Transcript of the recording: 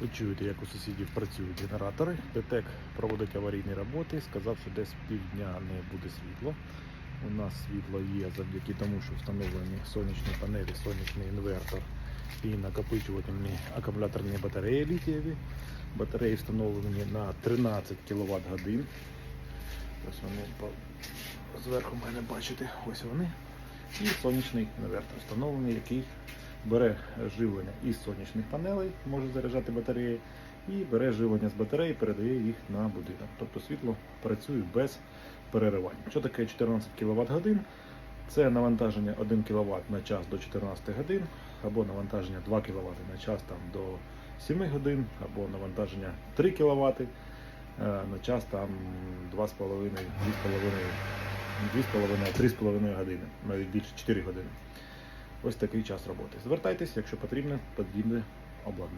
Ви чуєте, як у сусідів працюють генератори. ДТЕК проводить аварійні роботи, сказав, що десь півдня не буде світла. У нас світло є завдяки тому, що встановлені сонячні панелі, сонячний інвертор і накопичувальні акумуляторні батареї літієві. Батареї встановлені на 13 кВт годин. Ось вони зверху мене бачите, ось вони. І сонячний інвертор встановлений, який бере живлення із сонячних панелей, може заряджати батареї, і бере живлення з батареї, передає їх на будинок. Тобто світло працює без переривань. Що таке 14 кВт годин? Це навантаження 1 кВт на час до 14 годин, або навантаження 2 кВт на час там, до 7 годин, або навантаження 3 кВт на час там 2,5, 2,5, 2,5-3,5 години, навіть більше 4 години. Ось такий час роботи. Звертайтеся, якщо потрібне подібне обладнання.